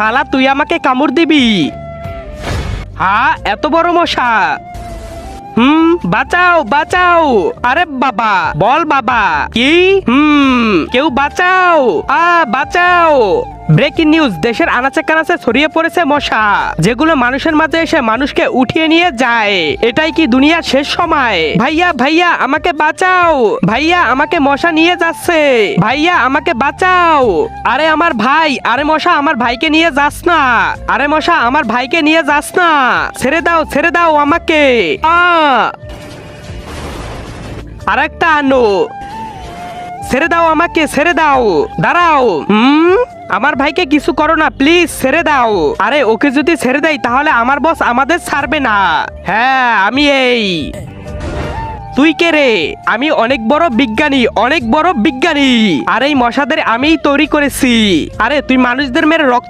শালা, তুই আমাকে কামড় দিবি। হা, এত বড় মশা। হুম, বাঁচাও বাঁচাও। আরে বাবা, বল বাবা। কি? হুম, কেউ বাঁচাও। আ, বাঁচাও। ব্রেকিং নিউজ, দেশের আনাচে কানাচে ছড়িয়ে পড়েছে মশা, যেগুলো মানুষের মাঝে এসে মানুষকে উঠিয়ে নিয়ে যায়। এটাই কি দুনিয়ার শেষ সময়? ভাইয়া ভাইয়া, আমাকে বাঁচাও। ভাইয়া, আমাকে মশা নিয়ে যাচ্ছে। ভাইয়া, আমাকে বাঁচাও। আরে আমার ভাই, আরে মশা আমার ভাইকে নিয়ে যাস না। আরে মশা আমার ভাইকে নিয়ে যাস না। ছেড়ে দাও ছেড়ে দাও আমাকে। আরেকটা আনো। ছেড়ে দাও আমাকে, ছেড়ে দাও। দাঁড়াও। হুম? আমার ভাইকে কিছু করো না প্লিজ ছেড়ে দাও। আরে, ওকে যদি ছেড়ে দেয় তাহলে আমার বস আমাদের ছাড়বে না। হ্যাঁ আমি এই। তুই কে রে? আমি অনেক বড় বিজ্ঞানী, অনেক বড় বিজ্ঞানী। আর এই মশাদের আমিই তৈরি করেছি। আরে, তুই মানুষদের মেরে রক্ত